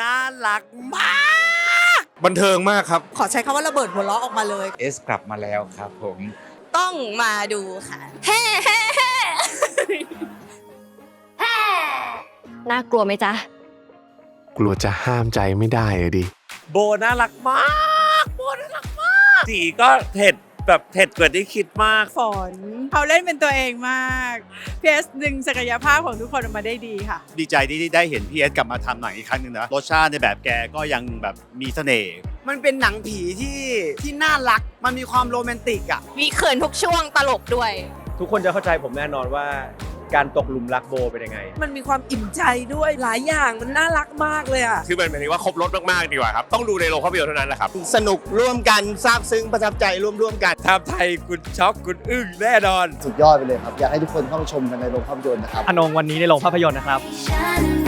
น่ารักมาก บันเทิงมากครับ ขอใช้คำว่าระเบิดหัวเราะออกมาเลย เอสกลับมาแล้วครับผม ต้องมาดูค่ะเฮ้เฮ้เฮ้น่ากลัวไหมจ๊ะ กลัวจะห้ามใจไม่ได้อะดิ โบน่ารักมาก โบน่ารักมาก สีก็เผ็ด แบบเผ็ดกว่าที่คิดมาก ฝนเขาเล่นเป็นตัวเองมากพีเอสดึงศักยภาพของทุกคนออกมาได้ดีค่ะ ดีใจที่ได้เห็นพีเอสกลับมาทำหนังอีกครั้งหนึ่งนะรสชาติในแบบแกก็ยังแบบมีเสน่ห์มันเป็นหนังผีที่ที่น่ารัก มันมีความโรแมนติกอะ มีเขินทุกช่วงตลกด้วย ทุกคนจะเข้าใจผมแน่นอนว่า การตกหลุมรักโบเป็นยังไง มันมีความอิ่มใจด้วยหลายอย่างมันน่ารักมากเลยอะ คือมันหมายถึงว่าครบรถมากๆดีกว่าครับ ต้องดูในโรงภาพยนตร์เท่านั้นแหละครับ สนุกร่วมกันซาบซึ้งประทับใจร่วมร่วมๆกันทำไทยคุณช็อกคุณอึ้งแน่นอน สุดยอดไปเลยครับ อยากให้ทุกคนเข้ามาชมกันในโรงภาพยนตร์นะครับ อนงวันนี้ในโรงภาพยนตร์นะครับ ฉัน